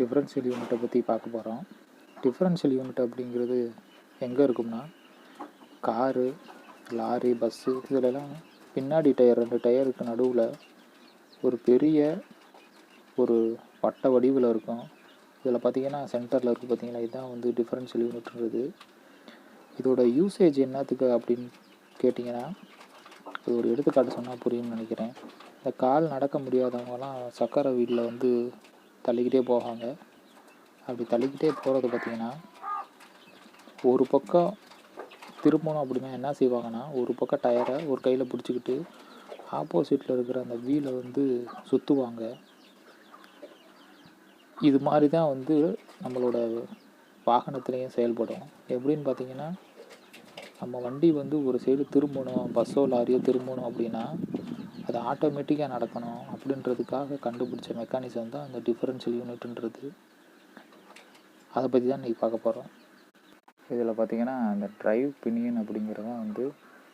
Differential யூனிட்டை பற்றி பார்க்க போகிறோம் டிஃப்ரென்ஷியல் யூனிட் அப்படிங்கிறது எங்கே இருக்கும்னா காரு லாரி பஸ்ஸு இதிலெல்லாம் பின்னாடி டயர் ரெண்டு டயருக்கு நடுவில் ஒரு பெரிய ஒரு வட்ட வடிவில் இருக்கும். இதில் பார்த்தீங்கன்னா சென்டரில் இருக்குது பார்த்திங்கன்னா இதுதான் வந்து டிஃப்ரென்ஷியல் யூனிட்ன்றது இதோட யூசேஜ் என்னத்துக்கு அப்படின்னு கேட்டிங்கன்னா இது ஒரு எடுத்துக்காட்டு சொன்னால் புரியும்னு நினைக்கிறேன். இந்த கால் நடக்க முடியாதவங்கலாம் சக்கரை வீட்டில் வந்து தள்ளிக்கிட்டே போவாங்க. அப்படி தள்ளிக்கிட்டே போகிறது பார்த்திங்கன்னா ஒரு பக்கம் திரும்பணும் அப்படின்னா என்ன செய்வாங்கன்னா ஒரு பக்கம் டயரை ஒரு கையில் பிடிச்சிக்கிட்டு ஆப்போசிட்டில் இருக்கிற அந்த வீலை வந்து சுற்றுவாங்க இது மாதிரி தான் வந்து நம்மளோட வாகனத்துலேயும் செயல்படும். எப்படின்னு பார்த்தீங்கன்னா நம்ம வண்டி வந்து ஒரு சைடு திரும்பணும் பஸ்ஸோ லாரியோ திரும்பணும் அப்படின்னா அது ஆட்டோமேட்டிக்காக நடக்கணும் அப்படின்றதுக்காக கண்டுபிடிச்ச மெக்கானிசம் தான் அந்த டிஃபரன்ஷியல் யூனிட்ன்றது அதை பற்றி தான் இன்றைக்கி பார்க்க போகிறோம் இதில் பார்த்திங்கன்னா அந்த ட்ரைவ் பினியன் அப்படிங்கிறது தான் வந்து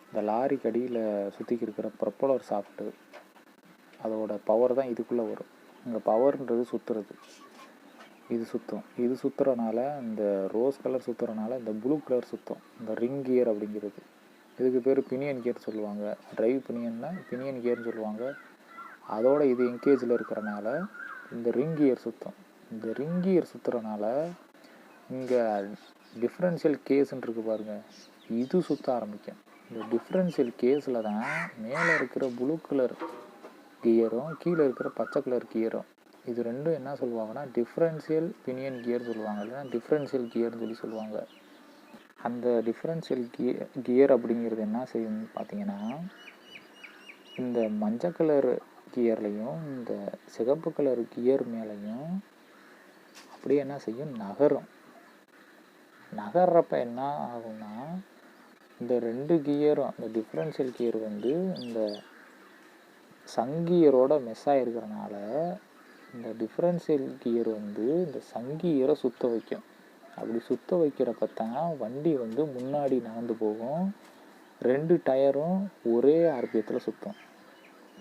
இந்த லாரிக்கு அடியில் சுற்றிக்கி இருக்கிற ப்ரொப்பலர் சாஃப்ட்டு அதோட பவர் தான் இதுக்குள்ளே வரும். இந்த பவர்ன்றது சுற்றுறது இது சுத்தம். இது சுற்றுறனால இந்த ரோஸ் கலர் சுற்றுறனால இந்த ப்ளூ கலர் சுத்தம். இந்த ரிங் கியர் அப்படிங்கிறது. இதுக்கு பேர் பினியன் கியர் சொல்லுவாங்க. ட்ரைவ் பினியன்னா பினியன் கியர்னு சொல்லுவாங்க. அதோட இது என்கேஜில் இருக்கிறனால இந்த ரிங் கியர் சுற்றும் இந்த ரிங் கியர் சுற்றுறனால இங்கே டிஃப்ரென்ஷியல் கேஸ்ன்னு இருக்கு பாருங்கள் இது சுற்ற ஆரம்பிக்கும். இந்த டிஃப்ரென்ஷியல் கேஸில் தான் மேலே இருக்கிற ப்ளூ கலர் கியரும் கீழே இருக்கிற பச்சை கலர் கியரும் இது ரெண்டும் என்ன சொல்லுவாங்கன்னா டிஃப்ரென்ஷியல் பினியன் கியர் சொல்லுவாங்க. இல்லைன்னா டிஃப்ரென்ஷியல் கியர்னு சொல்லி சொல்லுவாங்க. அந்த டிஃப்ரென்ஷியல் கியர் கியர் அப்படிங்கிறது என்ன செய்யும்னு பார்த்தீங்கன்னா இந்த மஞ்சள் கலர் கியர்லையும் இந்த சிகப்பு கலர் கியர் மேலேயும் அப்படியே என்ன செய்யும்? நகரும். நகர்றப்ப என்ன ஆகும்னா இந்த ரெண்டு கியரும் இந்த டிஃப்ரென்ஷியல் கியர் வந்து இந்த சங்கியரோட மெஸ் ஆகிருக்கிறனால இந்த டிஃப்ரென்ஷியல் கியர் வந்து இந்த சங்கியரை சுத்த வைக்கும். அப்படி சுற்ற வைக்கிறப்ப தான் வண்டி வந்து முன்னாடி நகர்ந்து போகும். ரெண்டு டயரும் ஒரே ஆர்பிஎத்தில் சுற்றும்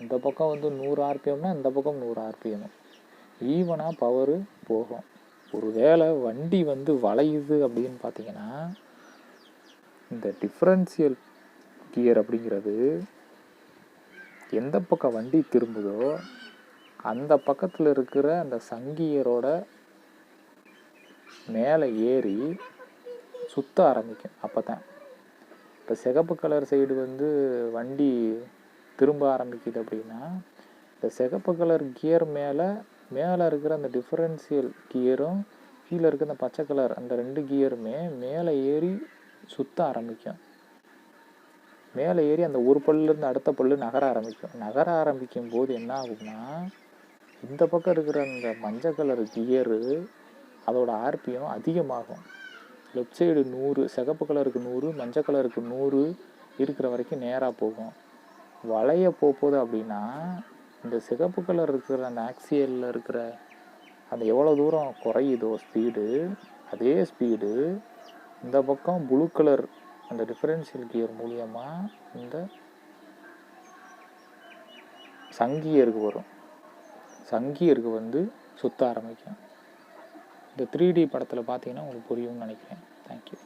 இந்த பக்கம் வந்து நூறு ஆர்பிஎம்னா இந்த பக்கம் நூறு ஆர்பிஎம். ஈவனாக பவரு போகும். ஒரு வேளை வண்டி வந்து வளையுது அப்படின்னு பார்த்தீங்கன்னா இந்த டிஃப்ரென்சியல் கியர் அப்படிங்கிறது எந்த பக்கம் வண்டி திரும்புதோ அந்த பக்கத்தில் இருக்கிற அந்த சங்கியரோட மேலே ஏறி சுத்த ஆரம்பிக்கும் அப்போ தான் இப்போ சிகப்பு கலர் சைடு வந்து வண்டி திரும்ப ஆரம்பிக்குது அப்படின்னா இந்த சிகப்பு கலர் கியர் மேலே மேலே இருக்கிற அந்த டிஃபரன்சியல் கியரும் கீழே இருக்கிற அந்த பச்சை கலர் அந்த ரெண்டு கியருமே மேலே ஏறி சுத்த ஆரம்பிக்கும். மேலே ஏறி அந்த ஒரு பல்லுலேருந்து அடுத்த பல்லு நகர ஆரம்பிக்கும். நகர ஆரம்பிக்கும் போது என்ன ஆகும்னா இந்த பக்கம் இருக்கிற அந்த மஞ்சள் கலர் கியரு அதோட ஆர்பிஎம் அதிகமாகும். லெஃப்ட் சைடு நூறு சிகப்பு கலருக்கு நூறு மஞ்சள் கலருக்கு நூறு இருக்கிற வரைக்கும் நேராக போகும். வளைய போகுது அப்படின்னா இந்த சிகப்பு கலர் இருக்கிற அந்த ஆக்சியலில் இருக்கிற அந்த எவ்வளோ தூரம் குறையுதோ ஸ்பீடு அதே ஸ்பீடு இந்த பக்கம் ப்ளூ கலர் அந்த டிஃப்ரென்ஷியல் கியர் மூலியமாக இந்த சங்கியருக்கு வரும். சங்கியருக்கு வந்து சுத்த ஆரம்பிக்கும். இந்த த்ரீ டி படத்தில் பார்த்தீங்கன்னா உங்களுக்கு புரியும்னு நினைக்கிறேன். தேங்க்யூ